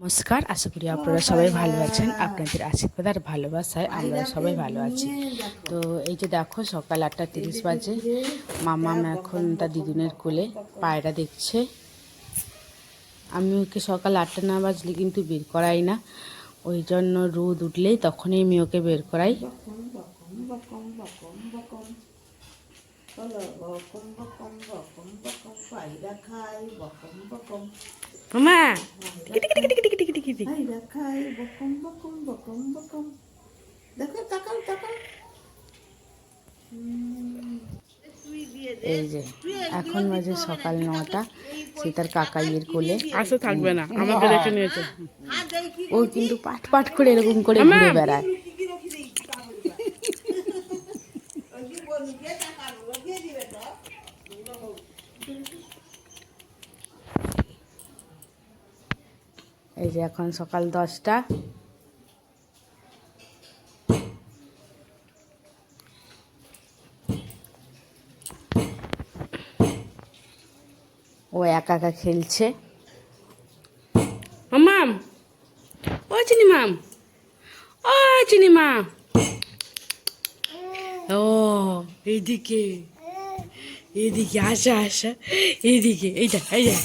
নমস্কার আশা করি আপনারা সবাই ভালো আছেন। আপনাদের আশীর্বাদ আর ভালোবাসায় আমরা সবাই ভালো আছি। তো এই যে দেখো সকাল আটটা তিরিশ বাজে। মামা এখন তার দিদুনের কোলে পায়রা দেখছে। আমি ওকে সকাল আটটা না বাজলে কিন্তু বের করাই না। ওই জন্য রোদ উঠলেই তখনই আমি ওকে বের করাই। পায়রা খাই বকম বকম মামা খাই বকম বকম বকম বকম। দেখো তাকাও তাকাও। এই যে এখন বাজে সকাল নটা। সে তার কাকাইয়ের কোলে আসে থাকবে না। আমাকে রেখে নিয়েছে। ও কিন্তু পাট পাট করে এরকম করে ঘুরে বেড়ায়। এই যে এখন সকাল দশটা। ও একা একা খেলছে। মাম, ও চিনি মাম, ও চিনি মা। ও, এইদিকে এইদিকে, আসা আসা, এইদিকে, এইটা এইটা।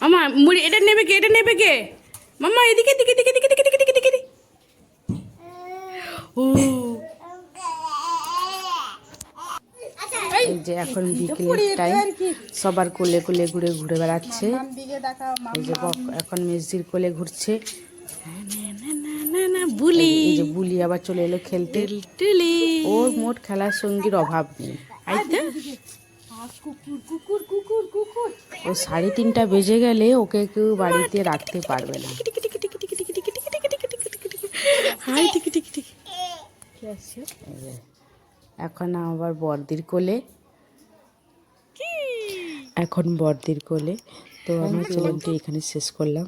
মামা মুড়ি এটা নেবে কে এটা নেবে কে? মামা এদিকে দিকে দিকে দিকে দিকে দিকে দিকে দিকে ও। এই যে এখন বিকেলের টাইম সবার কোলে কোলে ঘুরে ঘুরে বেড়াচ্ছে। এই যে এখন মেসজির কোলে ঘুরছে। না না না বুলি। বুলি আবার চলে এলো খেলতে। ওর মোট খেলার সঙ্গীর অভাব নেই। ও সাড়ে তিনটা বেজে গেলে ওকে কেউ বাড়িতে রাখতে পারবে না হাই টিকি টিকি টিকি এই যে, এখন আবার বর্দির কোলে এখন বর্দির কোলে তো আমার চ্যানেলটি এখানে শেষ করলাম